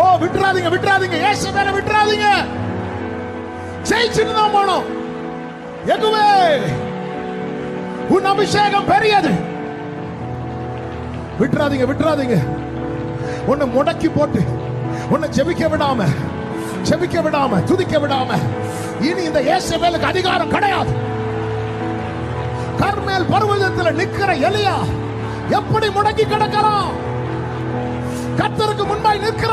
ஓ விட்டுறாதீங்க விட்டுறாதீங்க. ஏசு மேல விட்டுறாதீங்க. ஜெயிச்சுட்டு தான் போனோம். எங்குவே உன் அபிஷேகம் பெரியது. விட்டுறாதீங்க விட்டுறாதீங்க. உன்னை முடக்கி போட்டு உன்னை ஜெபிக்க விடாம ஜெபிக்க விடாம துதிக்க விடாம இனி இந்த இயேசுவேலுக்கு அதிகாரம் கிடையாது. கர்மேல் பருவதத்தில் நிற்கிற எலியா எப்படி முடங்கி கிடக்கிறான்? கத்தருக்கு முன்பாய் நிற்கிற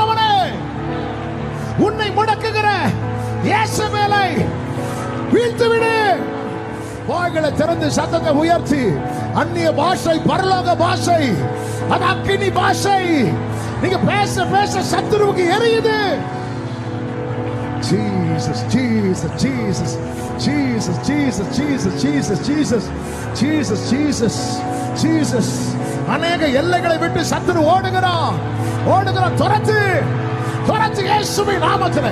வாய்களை திறந்து சத்தத்தை உயர்த்தி அந்நிய பாஷை பரலோக பாஷை அது அக்கினி பாஷை நீங்க பேச பேச சத்துருவுக்கு எரியுது Jesus, Jesus, Jesus, Jesus, Jesus, Jesus, Jesus, Jesus, Jesus, Jesus, Jesus. அநேக எல்லைகளை விட்டு சத்துரு ஓடுகிறான் ஓடுகிறான் துரத்து துரத்து இயேசுவின் நாமத்தில்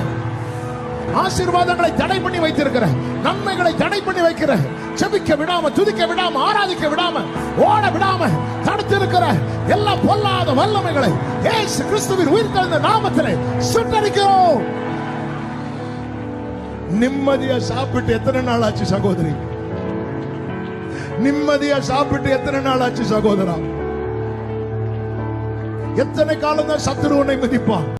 ஆசீர்வாதங்களை தடை பண்ணி வைத்திருக்கிற நன்மைகளை தடை பண்ணி வைக்கிற செபிக்க விடாம துதிக்க விடாம ஆராதிக்க விடாம ஓட விடாம தடுத்து இருக்கிற எல்லா பொல்லாத வல்லமைகளை ஏசு கிறிஸ்துவின் உயிர் தெழுந்த நாமத்திலே சுட்டரிக்கிறோம். நிம்மதியா சாப்பிட்டு எத்தனை நாள் ஆச்சு சகோதரி? நிம்மதியா சாப்பிட்டு எத்தனை நாள் ஆச்சு சகோதரா? எத்தனை காலம் தான் சத்துருவனை மதிப்பான்?